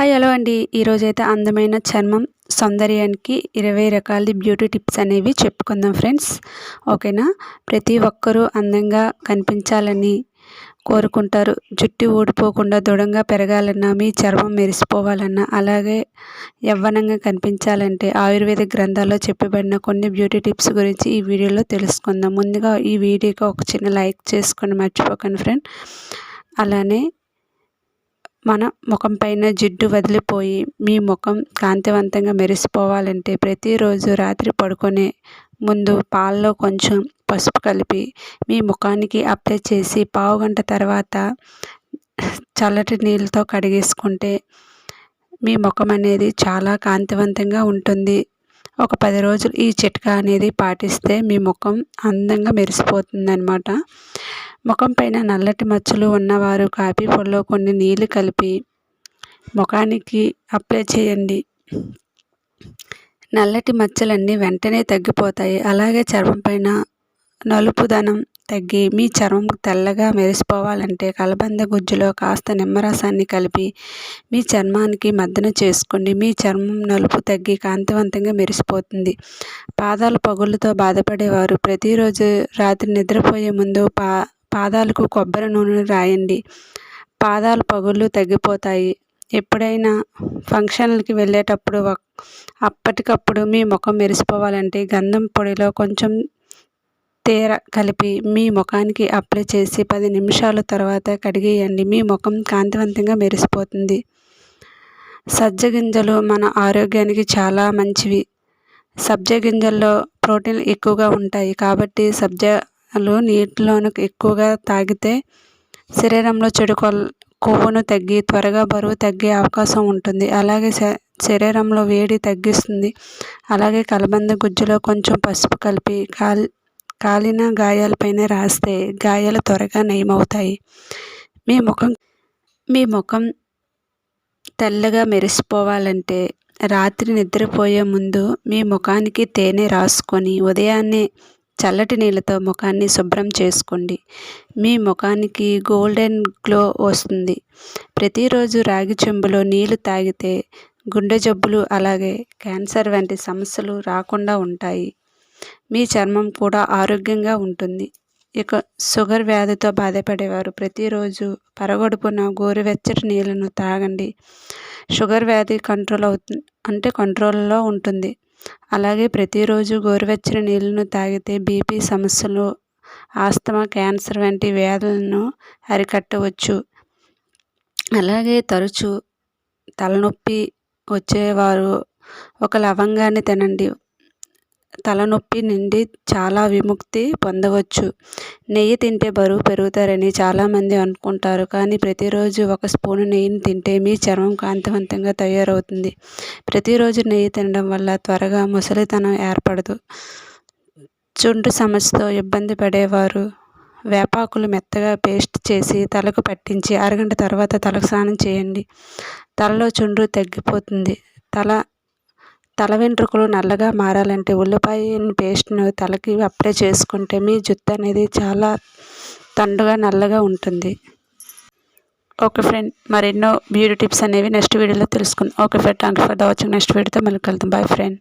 Hi hello అండి. ఈరోజైతే అందమైన చర్మం సౌందర్యానికి ఇరవై రకాల బ్యూటీ టిప్స్ అనేవి చెప్పుకుందాం ఫ్రెండ్స్. ఓకేనా? ప్రతి ఒక్కరూ అందంగా కనిపించాలని కోరుకుంటారు. జుట్టు ఊడిపోకుండా దృఢంగా పెరగాలన్నా మీ చర్మం మెరిసిపోవాలన్నా అలాగే యవ్వనంగా కనిపించాలంటే ఆయుర్వేద గ్రంథాల్లో చెప్పబడిన కొన్ని బ్యూటీ టిప్స్ గురించి ఈ వీడియోలో తెలుసుకుందాం. ముందుగా ఈ వీడియోకి ఒక చిన్న లైక్ చేసుకొని మర్చిపోకండి ఫ్రెండ్. అలానే మన ముఖం పైన జిడ్డు వదిలిపోయి మీ ముఖం కాంతివంతంగా మెరిసిపోవాలంటే ప్రతిరోజు రాత్రి పడుకునే ముందు పాలలో కొంచెం పసుపు కలిపి మీ ముఖానికి అప్లై చేసి పావు గంట తర్వాత చల్లటి నీళ్ళతో కడిగేసుకుంటే మీ ముఖం అనేది చాలా కాంతివంతంగా ఉంటుంది. ఒక పది రోజులు ఈ చిట్కా అనేది పాటిస్తే మీ ముఖం అందంగా మెరిసిపోతుంది అనమాట ముఖం పైన నల్లటి మచ్చలు ఉన్నవారు కాఫీ పొడిలో కొన్ని నీళ్ళు కలిపి ముఖానికి అప్లై చేయండి. నల్లటి మచ్చలన్నీ వెంటనే తగ్గిపోతాయి. అలాగే చర్మం పైన నలుపుదనం తగ్గి మీ చర్మం తెల్లగా మెరిసిపోవాలంటే కలబంద గుజ్జులో కాస్త నిమ్మరసాన్ని కలిపి మీ చర్మానికి మద్దన చేసుకోండి. మీ చర్మం నలుపు తగ్గి కాంతివంతంగా మెరిసిపోతుంది. పాదాల పగుళ్ళతో బాధపడేవారు. ప్రతిరోజు రాత్రి నిద్రపోయే ముందు పా పాదాలకు కొబ్బరి నూనె రాయండి. పాదాల పగుళ్ళు తగ్గిపోతాయి. ఎప్పుడైనా ఫంక్షన్లకి వెళ్ళేటప్పుడు అప్పటికప్పుడు మీ ముఖం మెరిసిపోవాలంటే గంధం పొడిలో కొంచెం తేర కలిపి మీ ముఖానికి అప్లై చేసి పది నిమిషాల తర్వాత కడిగేయండి. మీ ముఖం కాంతివంతంగా మెరిసిపోతుంది. సజ్జ గింజలు మన ఆరోగ్యానికి చాలా మంచివి. సబ్జ గింజల్లో ప్రోటీన్ ఎక్కువగా ఉంటాయి కాబట్టి సబ్జాలు నీటిలోను ఎక్కువగా తాగితే శరీరంలో చెడు కొవ్వును తగ్గి త్వరగా బరువు తగ్గే అవకాశం ఉంటుంది. అలాగే శరీరంలో వేడి తగ్గిస్తుంది. అలాగే కలబంద గుజ్జులో కొంచెం పసుపు కలిపి కాల్ కాలిన గాయాలపైన రాస్తే గాయాలు త్వరగా నయమవుతాయి. మీ ముఖం మీ ముఖం తెల్లగా మెరిసిపోవాలంటే రాత్రి నిద్రపోయే ముందు మీ ముఖానికి తేనె రాసుకొని ఉదయాన్నే చల్లటి నీళ్ళతో ముఖాన్ని శుభ్రం చేసుకోండి. మీ ముఖానికి గోల్డెన్ గ్లో వస్తుంది. ప్రతిరోజు రాగి చెంబులో నీళ్ళు తాగితే గుండె జబ్బులు అలాగే క్యాన్సర్ వంటి సమస్యలు రాకుండా ఉంటాయి. మీ చర్మం కూడా ఆరోగ్యంగా ఉంటుంది. ఇక షుగర్ వ్యాధితో బాధపడేవారు. ప్రతిరోజు పరగడుపున గోరువెచ్చటి నీళ్ళను తాగండి. షుగర్ వ్యాధి కంట్రోల్ అవుతుంది అంటే కంట్రోల్లో ఉంటుంది. అలాగే ప్రతిరోజు గోరువెచ్చని నీళ్ళను తాగితే బీపీ సమస్యలు ఆస్తమా క్యాన్సర్ వంటి వ్యాధులను అరికట్టవచ్చు. అలాగే తరచూ తలనొప్పి వచ్చేవారు. ఒక లవంగాన్ని తినండి. తలనొప్పి నుండి చాలా విముక్తి పొందవచ్చు. నెయ్యి తింటే బరువు పెరుగుతారని చాలామంది అనుకుంటారు. కానీ ప్రతిరోజు ఒక స్పూను నెయ్యిని తింటే మీ చర్మం కాంతివంతంగా తయారవుతుంది. ప్రతిరోజు నెయ్యి తినడం వల్ల త్వరగా ముసలితనం ఏర్పడదు. చుండ్రు సమస్యతో ఇబ్బంది పడేవారు. వేపాకులు మెత్తగా పేస్ట్ చేసి తలకు పట్టించి అరగంట తర్వాత తలకు స్నానం చేయండి. తలలో చుండ్రు తగ్గిపోతుంది. తల తల వెంట్రుకలు నల్లగా మారాలంటే ఉల్లిపాయ పేస్ట్ను తలకి అప్లై చేసుకుంటే మీ జుట్టు అనేది చాలా తండుగా నల్లగా ఉంటుంది. ఓకే ఫ్రెండ్ మరెన్నో బ్యూటీ టిప్స్ అనేవి నెక్స్ట్ వీడియోలో తెలుసుకుందాం. Okay friend thank for the watching. Next వీడియోతో మళ్ళీ కలుద్దాం. Bye friend.